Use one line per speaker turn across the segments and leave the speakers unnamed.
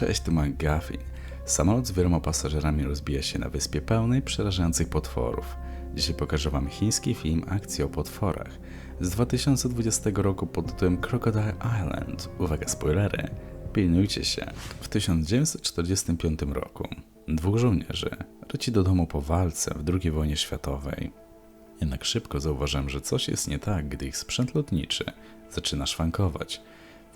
Cześć, tu McGuffin. Samolot z wieloma pasażerami rozbija się na wyspie pełnej przerażających potworów. Dzisiaj pokażę Wam chiński film akcji o potworach z 2020 roku pod tytułem Crocodile Island. Uwaga, spoilery. Pilnujcie się. W 1945 roku dwóch żołnierzy leci do domu po walce w II wojnie światowej. Jednak szybko zauważyłem, że coś jest nie tak, gdy ich sprzęt lotniczy zaczyna szwankować.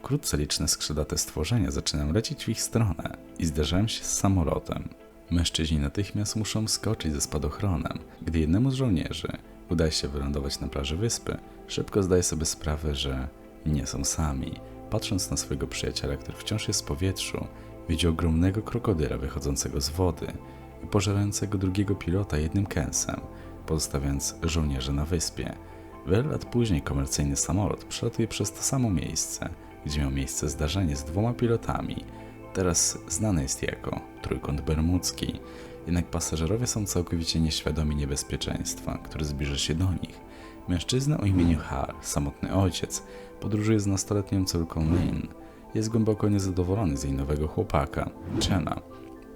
Wkrótce liczne skrzydlate stworzenia zaczynają lecieć w ich stronę i zderzają się z samolotem. Mężczyźni natychmiast muszą skoczyć ze spadochronem. Gdy jednemu z żołnierzy udaje się wylądować na plaży wyspy, szybko zdaje sobie sprawę, że nie są sami. Patrząc na swojego przyjaciela, który wciąż jest w powietrzu, widzi ogromnego krokodyla wychodzącego z wody i pożerającego drugiego pilota jednym kęsem, pozostawiając żołnierzy na wyspie. Wiele lat później komercyjny samolot przelatuje przez to samo miejsce, gdzie miało miejsce zdarzenie z dwoma pilotami. Teraz znany jest jako Trójkąt Bermudzki. Jednak pasażerowie są całkowicie nieświadomi niebezpieczeństwa, które zbliża się do nich. Mężczyzna o imieniu Har, samotny ojciec, podróżuje z nastoletnią córką Lin. Jest głęboko niezadowolony z jej nowego chłopaka, Chena.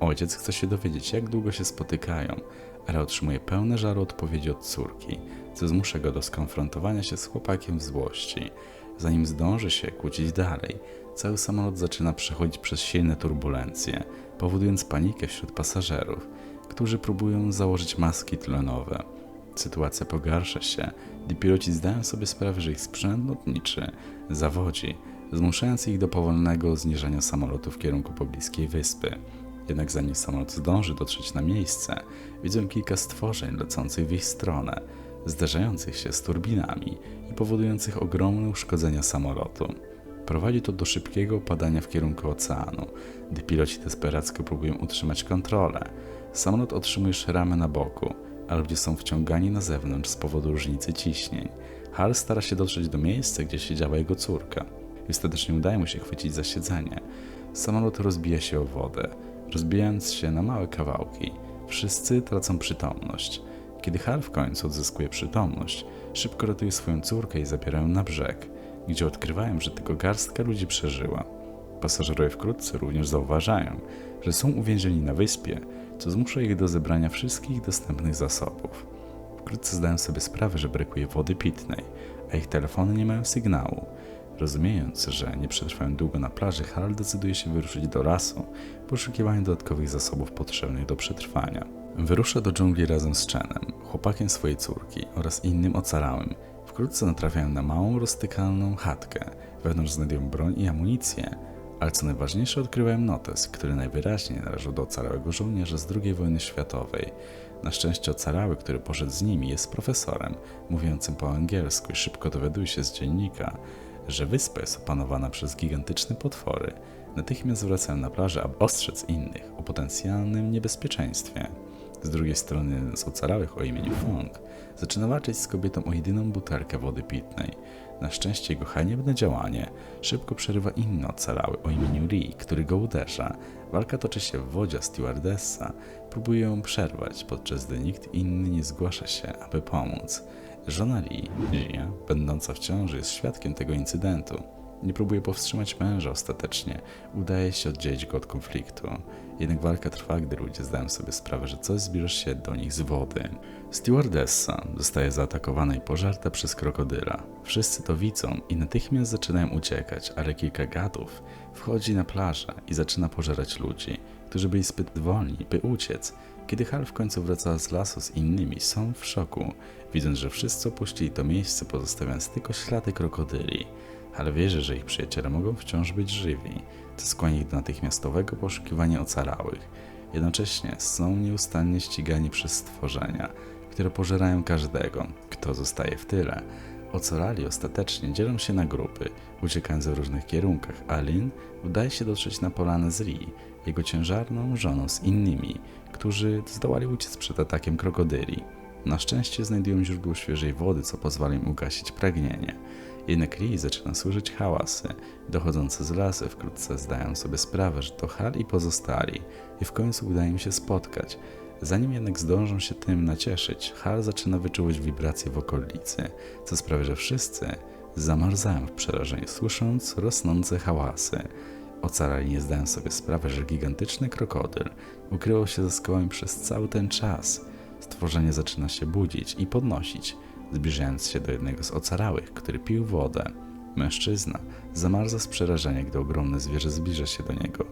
Ojciec chce się dowiedzieć, jak długo się spotykają, ale otrzymuje pełne żaru odpowiedzi od córki, co zmusza go do skonfrontowania się z chłopakiem w złości. Zanim zdąży się kłócić dalej, cały samolot zaczyna przechodzić przez silne turbulencje, powodując panikę wśród pasażerów, którzy próbują założyć maski tlenowe. Sytuacja pogarsza się, gdy piloci zdają sobie sprawę, że ich sprzęt lotniczy zawodzi, zmuszając ich do powolnego zniżania samolotu w kierunku pobliskiej wyspy. Jednak zanim samolot zdąży dotrzeć na miejsce, widzą kilka stworzeń lecących w ich stronę, zderzających się z turbinami i powodujących ogromne uszkodzenia samolotu. Prowadzi to do szybkiego opadania w kierunku oceanu, gdy piloci desperacko próbują utrzymać kontrolę. Samolot otrzymuje szramę na boku, a ludzie są wciągani na zewnątrz z powodu różnicy ciśnień. Hal stara się dotrzeć do miejsca, gdzie siedziała jego córka. I ostatecznie udaje mu się chwycić za siedzenie. Samolot rozbija się o wodę, rozbijając się na małe kawałki. Wszyscy tracą przytomność. Kiedy Hal w końcu odzyskuje przytomność, szybko ratuje swoją córkę i zabierają na brzeg, gdzie odkrywają, że tylko garstka ludzi przeżyła. Pasażerowie wkrótce również zauważają, że są uwięzieni na wyspie, co zmusza ich do zebrania wszystkich dostępnych zasobów. Wkrótce zdają sobie sprawę, że brakuje wody pitnej, a ich telefony nie mają sygnału. Rozumiejąc, że nie przetrwają długo na plaży, Hal decyduje się wyruszyć do lasu w poszukiwaniu dodatkowych zasobów potrzebnych do przetrwania. Wyrusza do dżungli razem z Chenem, chłopakiem swojej córki oraz innym ocalałym. Wkrótce natrafiają na małą, roztykalną chatkę. Wewnątrz znajdują broń i amunicję, ale co najważniejsze odkrywają notes, który najwyraźniej należał do ocalałego żołnierza z II wojny światowej. Na szczęście ocalały, który poszedł z nimi, jest profesorem, mówiącym po angielsku i szybko dowiaduje się z dziennika, że wyspa jest opanowana przez gigantyczne potwory. Natychmiast wracają na plażę, aby ostrzec innych o potencjalnym niebezpieczeństwie. Z drugiej strony z ocalałych o imieniu Fong zaczyna walczyć z kobietą o jedyną butelkę wody pitnej. Na szczęście jego haniebne działanie szybko przerywa inny ocalały o imieniu Lee, który go uderza. Walka toczy się w wodzie, stewardessa próbuje ją przerwać, podczas gdy nikt inny nie zgłasza się, aby pomóc. Żona Lee, Jia, będąca w ciąży, jest świadkiem tego incydentu. Nie próbuje powstrzymać męża ostatecznie, udaje się oddzielić go od konfliktu. Jednak walka trwa, gdy ludzie zdają sobie sprawę, że coś zbliża się do nich z wody. Stewardessa zostaje zaatakowana i pożarta przez krokodyla. Wszyscy to widzą i natychmiast zaczynają uciekać, ale kilka gadów wchodzi na plażę i zaczyna pożerać ludzi, którzy byli zbyt wolni, by uciec. Kiedy Hal w końcu wraca z lasu z innymi, są w szoku, widząc, że wszyscy opuścili to miejsce, pozostawiając tylko ślady krokodyli ale wierzy, że ich przyjaciele mogą wciąż być żywi, co skłania ich do natychmiastowego poszukiwania ocalałych. Jednocześnie są nieustannie ścigani przez stworzenia, które pożerają każdego, kto zostaje w tyle. Ocalali ostatecznie dzielą się na grupy, uciekając w różnych kierunkach, a Lin udaje się dotrzeć na polanę z Ri, jego ciężarną żoną z innymi, którzy zdołali uciec przed atakiem krokodyli. Na szczęście znajdują źródło świeżej wody, co pozwala im ugasić pragnienie. Jednak Lee zaczyna słyszeć hałasy, dochodzące z lasy wkrótce zdają sobie sprawę, że to Hal i pozostali i w końcu uda im się spotkać. Zanim jednak zdążą się tym nacieszyć, Hal zaczyna wyczuwać wibracje w okolicy, co sprawia, że wszyscy zamarzają w przerażeniu, słysząc rosnące hałasy. Ocalali nie zdają sobie sprawy, że gigantyczny krokodyl ukrywał się za skałami przez cały ten czas. Stworzenie zaczyna się budzić i podnosić, zbliżając się do jednego z ocalałych, który pił wodę. Mężczyzna zamarza z przerażenia, gdy ogromne zwierzę zbliża się do niego.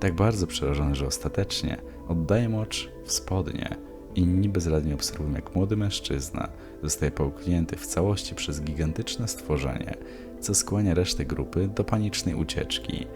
Tak bardzo przerażony, że ostatecznie oddaje mocz w spodnie. Inni bezradnie obserwują, jak młody mężczyzna zostaje połknięty w całości przez gigantyczne stworzenie, co skłania resztę grupy do panicznej ucieczki.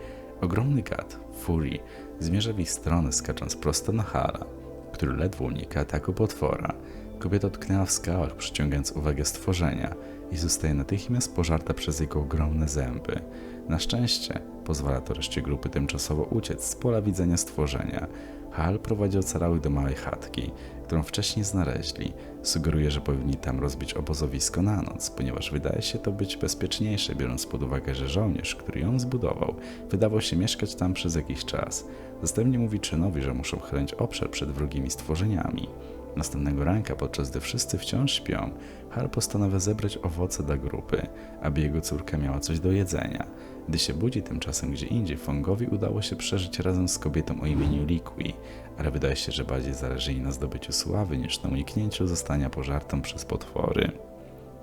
Ogromny gad, Fury, zmierza w ich stronę, skacząc prosto na Hala, który ledwo unika ataku potwora. Kobieta utknęła w skałach, przyciągając uwagę stworzenia i zostaje natychmiast pożarta przez jego ogromne zęby. Na szczęście pozwala to reszcie grupy tymczasowo uciec z pola widzenia stworzenia. Hal prowadzi ocalałych do małej chatki, którą wcześniej znaleźli. Sugeruje, że powinni tam rozbić obozowisko na noc, ponieważ wydaje się to być bezpieczniejsze, biorąc pod uwagę, że żołnierz, który ją zbudował, wydawał się mieszkać tam przez jakiś czas. Następnie mówi czynowi, że muszą chronić obszar przed wrogimi stworzeniami. Następnego ranka, podczas gdy wszyscy wciąż śpią, Hal postanawia zebrać owoce dla grupy, aby jego córka miała coś do jedzenia. Gdy się budzi tymczasem gdzie indziej, Fongowi udało się przeżyć razem z kobietą o imieniu Liqui, ale wydaje się, że bardziej zależy jej na zdobyciu sławy niż na uniknięciu zostania pożartą przez potwory.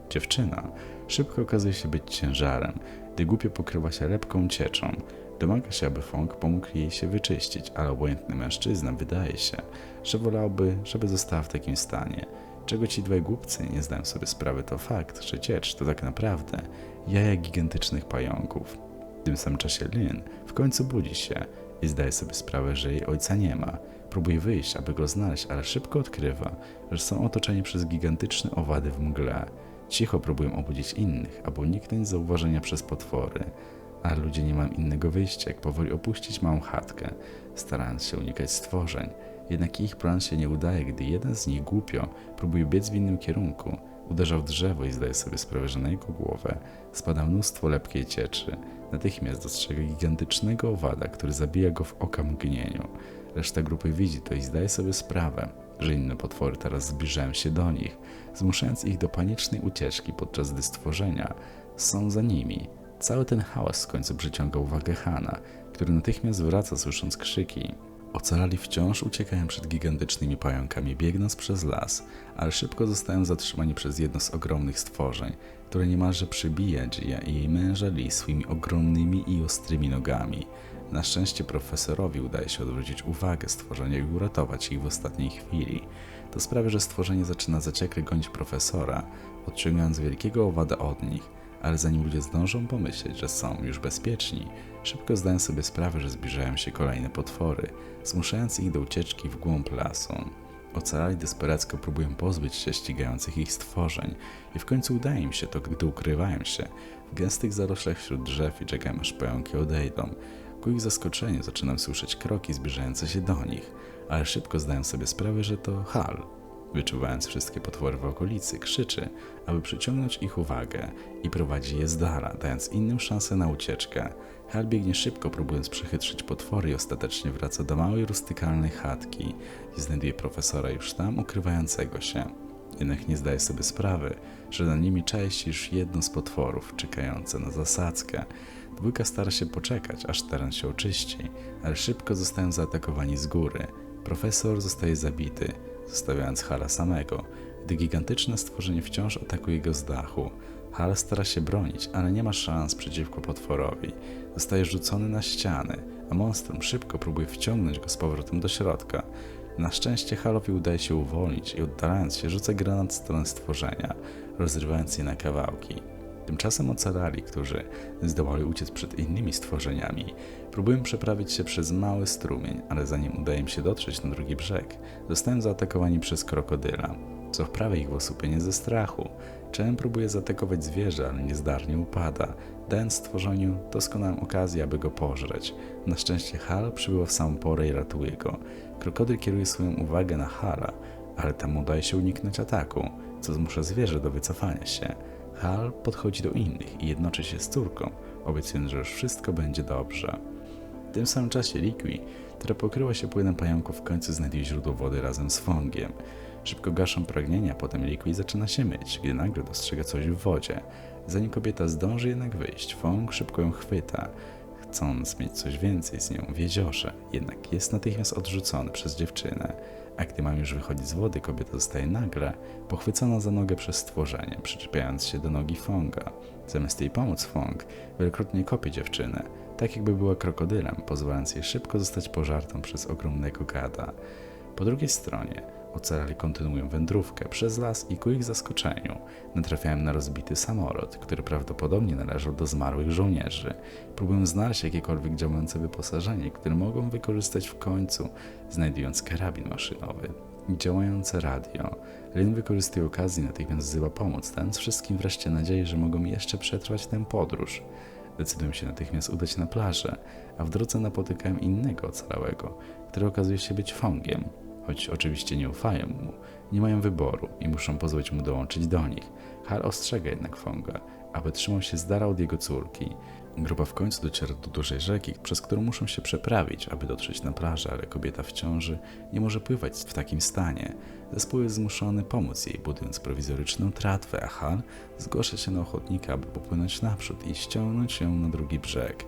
Dziewczyna szybko okazuje się być ciężarem, gdy głupio pokrywa się lepką cieczą. Domaga się, aby Fong pomógł jej się wyczyścić, ale obojętny mężczyzna wydaje się, że wolałby, żeby została w takim stanie. Czego ci dwaj głupcy nie zdają sobie sprawy, to fakt, że ciecz to tak naprawdę jaja gigantycznych pająków. W tym samym czasie Lin w końcu budzi się i zdaje sobie sprawę, że jej ojca nie ma. Próbuje wyjść, aby go znaleźć, ale szybko odkrywa, że są otoczeni przez gigantyczne owady w mgle. Cicho próbują obudzić innych, aby uniknąć zauważenia przez potwory, ale ludzie nie mają innego wyjścia, jak powoli opuścić małą chatkę, starając się unikać stworzeń. Jednak ich plan się nie udaje, gdy jeden z nich głupio próbuje biec w innym kierunku. Uderza w drzewo i zdaje sobie sprawę, że na jego głowę spada mnóstwo lepkiej cieczy. Natychmiast dostrzega gigantycznego owada, który zabija go w oka mgnieniu. Reszta grupy widzi to i zdaje sobie sprawę, że inne potwory teraz zbliżają się do nich, zmuszając ich do panicznej ucieczki, podczas gdy stworzenia są za nimi. Cały ten hałas w końcu przyciąga uwagę Hana, który natychmiast wraca słysząc krzyki. Ocalali wciąż uciekają przed gigantycznymi pająkami, biegnąc przez las, ale szybko zostają zatrzymani przez jedno z ogromnych stworzeń, które niemalże przybija Gia i jej męża Lee swoimi ogromnymi i ostrymi nogami. Na szczęście profesorowi udaje się odwrócić uwagę stworzenia i uratować ich w ostatniej chwili. To sprawia, że stworzenie zaczyna zaciekle gonić profesora, odciągając wielkiego owada od nich, ale zanim ludzie zdążą pomyśleć, że są już bezpieczni, szybko zdają sobie sprawę, że zbliżają się kolejne potwory, zmuszając ich do ucieczki w głąb lasu. Ocalali desperacko próbują pozbyć się ścigających ich stworzeń i w końcu udaje im się to, gdy ukrywają się w gęstych zaroślach wśród drzew i czekają aż pająki odejdą. Ku ich zaskoczeniu zaczynam słyszeć kroki zbliżające się do nich, ale szybko zdają sobie sprawę, że to Hal. Wyczuwając wszystkie potwory w okolicy, krzyczy, aby przyciągnąć ich uwagę i prowadzi je z dala, dając innym szansę na ucieczkę. Hal biegnie szybko, próbując przechytrzyć potwory i ostatecznie wraca do małej, rustykalnej chatki i znajduje profesora już tam ukrywającego się. Jednak nie zdaje sobie sprawy, że na nimi cześć już jedno z potworów czekające na zasadzkę. Dwójka stara się poczekać, aż teren się oczyści, ale szybko zostają zaatakowani z góry. Profesor zostaje zabity, zostawiając Hala samego, gdy gigantyczne stworzenie wciąż atakuje go z dachu. Hal stara się bronić, ale nie ma szans przeciwko potworowi. Zostaje rzucony na ściany, a monstrum szybko próbuje wciągnąć go z powrotem do środka. Na szczęście Halowi udaje się uwolnić i oddalając się rzuca granat w stronę stworzenia, rozrywając je na kawałki. Tymczasem ocalali, którzy zdołali uciec przed innymi stworzeniami, próbują przeprawić się przez mały strumień, ale zanim udaje im się dotrzeć na drugi brzeg, zostają zaatakowani przez krokodyla, co wprawia ich w osłupienie ze strachu. Chen próbuje zaatakować zwierzę, ale niezdarnie upada, dając stworzeniu doskonałą okazję, aby go pożreć. Na szczęście Hal przybywa w samą porę i ratuje go. Krokodyl kieruje swoją uwagę na Hala, ale tam udaje się uniknąć ataku, co zmusza zwierzę do wycofania się. Hal podchodzi do innych i jednoczy się z córką, obiecując, że już wszystko będzie dobrze. W tym samym czasie Liqui, która pokryła się płynem pająków, w końcu znajduje źródło wody razem z Fongiem. Szybko gaszą pragnienia, potem Liqui zaczyna się myć, gdy nagle dostrzega coś w wodzie. Zanim kobieta zdąży jednak wyjść, Fong szybko ją chwyta. chcąc mieć coś więcej z nią w jeziorze, jednak jest natychmiast odrzucony przez dziewczynę. A gdy mam już wychodzić z wody, kobieta zostaje nagle pochwycona za nogę przez stworzenie, przyczepiając się do nogi Fonga. Zamiast jej pomóc, Fong wielokrotnie kopie dziewczynę, tak jakby była krokodylem, pozwalając jej szybko zostać pożartą przez ogromnego gada. Po drugiej stronie ocalali kontynuują wędrówkę przez las i ku ich zaskoczeniu natrafiałem na rozbity samolot, który prawdopodobnie należał do zmarłych żołnierzy. Próbuję znaleźć jakiekolwiek działające wyposażenie, które mogą wykorzystać w końcu, znajdując karabin maszynowy. i Działające radio. Lin wykorzystuje okazję natychmiast wzywa pomoc, dając wszystkim wreszcie nadzieję, że mogą jeszcze przetrwać tę podróż. Decydują się natychmiast udać na plażę, a w drodze napotykają innego ocalałego, który okazuje się być Fongiem. Choć oczywiście nie ufają mu, nie mają wyboru i muszą pozwolić mu dołączyć do nich. Hal ostrzega jednak Fonga, aby trzymał się z od jego córki. Grupa w końcu dociera do dużej rzeki, przez którą muszą się przeprawić, aby dotrzeć na plażę, ale kobieta w ciąży nie może pływać w takim stanie. Zespół jest zmuszony pomóc jej, budując prowizoryczną tratwę, a Hal zgłasza się na ochotnika, aby popłynąć naprzód i ściągnąć ją na drugi brzeg.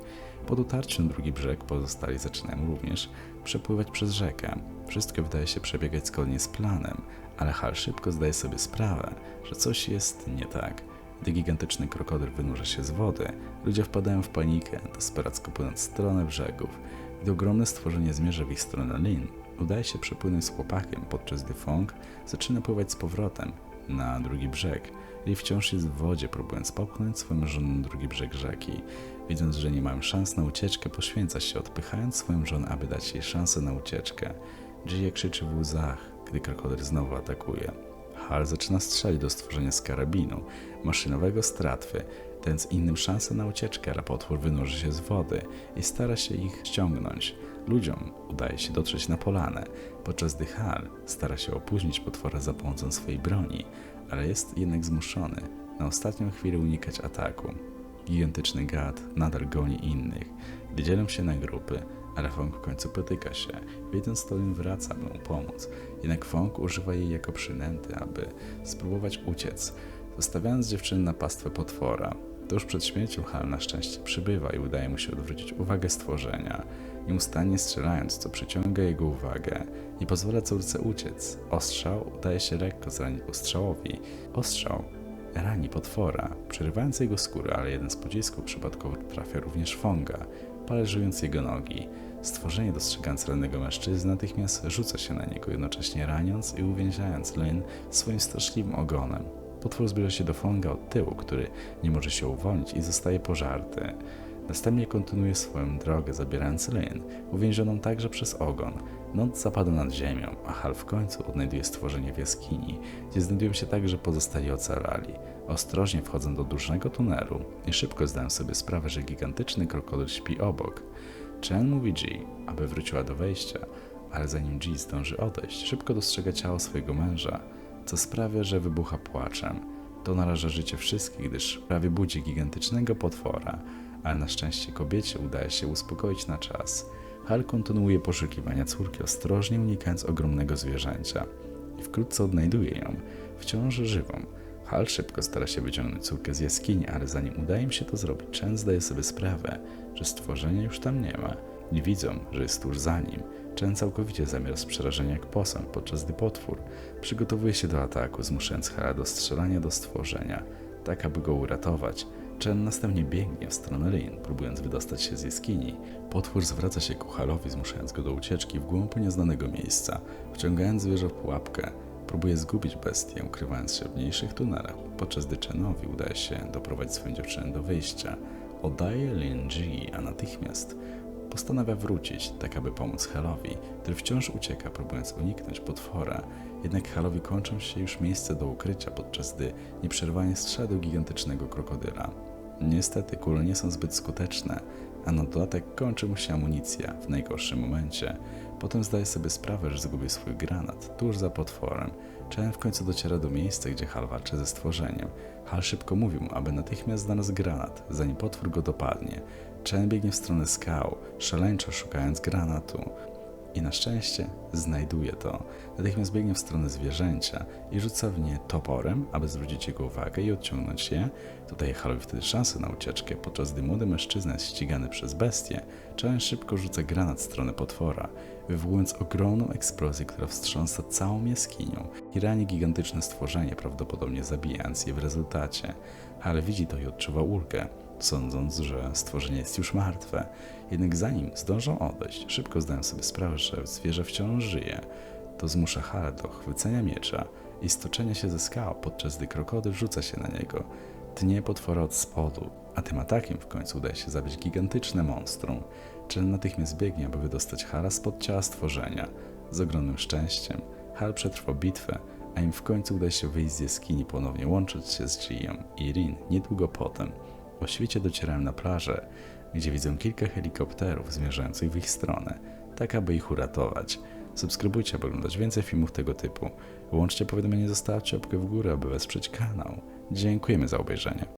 Po dotarciu na drugi brzeg pozostali zaczynają również przepływać przez rzekę. Wszystko wydaje się przebiegać zgodnie z planem, ale Hal szybko zdaje sobie sprawę, że coś jest nie tak. Gdy gigantyczny krokodyl wynurza się z wody, ludzie wpadają w panikę, desperacko płynąc w stronę brzegów. Gdy ogromne stworzenie zmierza w ich stronę Lin, udaje się przepłynąć z chłopakiem, podczas gdy Fong zaczyna pływać z powrotem na drugi brzeg. Lee wciąż jest w wodzie, próbując popchnąć swoją żonę na drugi brzeg rzeki. Widząc, że nie mają szans na ucieczkę, poświęca się, odpychając swoją żonę, aby dać jej szansę na ucieczkę. Jie krzyczy w łzach, gdy krokodyl znowu atakuje. Hal zaczyna strzelić do stworzenia z karabinu, maszynowego z tratwy, dając innym szansę na ucieczkę, ale potwór wynurzy się z wody i stara się ich ściągnąć. Ludziom udaje się dotrzeć na polanę, podczas gdy Hal stara się opóźnić potwora za pomocą swojej broni, ale jest jednak zmuszony na ostatnią chwilę unikać ataku. Gigantyczny gad nadal goni innych, gdy dzielą się na grupy, ale Fong w końcu potyka się. Widząc to, Lin wraca, by mu pomóc. Jednak Fong używa jej jako przynęty, aby spróbować uciec, zostawiając dziewczynę na pastwę potwora. Tuż przed śmiercią Hal na szczęście przybywa i udaje mu się odwrócić uwagę stworzenia, nieustannie strzelając, co przyciąga jego uwagę i pozwala córce uciec. Ostrzał udaje się lekko zranić ostrzałowi. Ostrzał rani potwora, przerywając jego skórę, ale jeden z pocisków przypadkowo trafia również Fonga, paraliżując jego nogi. Stworzenie dostrzegając rannego mężczyznę natychmiast rzuca się na niego, jednocześnie raniąc i uwięziając Lin swoim straszliwym ogonem. Potwór zbliża się do Fonga od tyłu, który nie może się uwolnić i zostaje pożarty. Następnie kontynuuje swoją drogę, zabierając Lin, uwięzioną także przez ogon. Noc zapada nad ziemią, a Hal w końcu odnajduje stworzenie w jaskini, gdzie znajdują się także pozostali ocalali. Ostrożnie wchodzą do dużego tunelu i szybko zdają sobie sprawę, że gigantyczny krokodyl śpi obok. Chen mówi G, aby wróciła do wejścia, ale zanim G zdąży odejść, szybko dostrzega ciało swojego męża, co sprawia, że wybucha płaczem. To naraża życie wszystkich, gdyż prawie budzi gigantycznego potwora, ale na szczęście kobiecie udaje się uspokoić na czas. Hal kontynuuje poszukiwania córki, ostrożnie unikając ogromnego zwierzęcia. I wkrótce odnajduje ją, wciąż żywą. Hal szybko stara się wyciągnąć córkę z jaskini, ale zanim udaje im się to zrobić, Chen zdaje sobie sprawę, że stworzenia już tam nie ma. Nie widzą, że jest tuż za nim. Chen całkowicie zamiera z przerażenia jak posąg, podczas gdy potwór przygotowuje się do ataku, zmuszając Hala do strzelania do stworzenia, tak aby go uratować. Chen następnie biegnie w stronę Lin, próbując wydostać się z jaskini. Potwór zwraca się ku Halowi, zmuszając go do ucieczki w głąb nieznanego miejsca, wciągając zwierzę w pułapkę. Próbuje zgubić bestię, ukrywając się w mniejszych tunelach, podczas gdy Chenowi udaje się doprowadzić swoją dziewczynę do wyjścia. Oddaje Lin Ji, a natychmiast postanawia wrócić, tak aby pomóc Halowi, który wciąż ucieka, próbując uniknąć potwora. Jednak Halowi kończą się już miejsce do ukrycia, podczas gdy nieprzerwanie strzela gigantycznego krokodyla. Niestety kule nie są zbyt skuteczne, a na dodatek kończy mu się amunicja w najgorszym momencie. Potem zdaje sobie sprawę, że zgubił swój granat tuż za potworem. Chen w końcu dociera do miejsca, gdzie Hal walczy ze stworzeniem. Hal szybko mówi mu, aby natychmiast znalazł granat, zanim potwór go dopadnie. Chen biegnie w stronę skał, szaleńczo szukając granatu. I na szczęście znajduje to. Natychmiast biegnie w stronę zwierzęcia i rzuca w nie toporem, aby zwrócić jego uwagę i odciągnąć je. Tutaj Halowi wtedy szansę na ucieczkę, podczas gdy młody mężczyzna jest ścigany przez bestię. Challenge szybko rzuca granat w stronę potwora, wywołując ogromną eksplozję, która wstrząsa całą jaskinią i rani gigantyczne stworzenie, prawdopodobnie zabijając je w rezultacie. Ale widzi to i odczuwa ulgę, sądząc, że stworzenie jest już martwe. Jednak zanim zdążą odejść, szybko zdają sobie sprawę, że zwierzę wciąż żyje. To zmusza Hale do chwycenia miecza i stoczenia się ze skał, podczas gdy krokodyl rzuca się na niego. Tnie potwora od spodu, a tym atakiem w końcu udaje się zabić gigantyczne monstrum. Czel natychmiast biegnie, aby wydostać Hala spod ciała stworzenia. Z ogromnym szczęściem Hal przetrwa bitwę, a im w końcu uda się wyjść z jaskini, ponownie łączyć się z Jią i Rin niedługo potem. O świcie docierają na plażę, gdzie widzą kilka helikopterów zmierzających w ich stronę, tak aby ich uratować. Subskrybujcie, aby oglądać więcej filmów tego typu. Łączcie powiadomienie, zostawcie łapkę w górę, aby wesprzeć kanał. Dziękujemy za obejrzenie.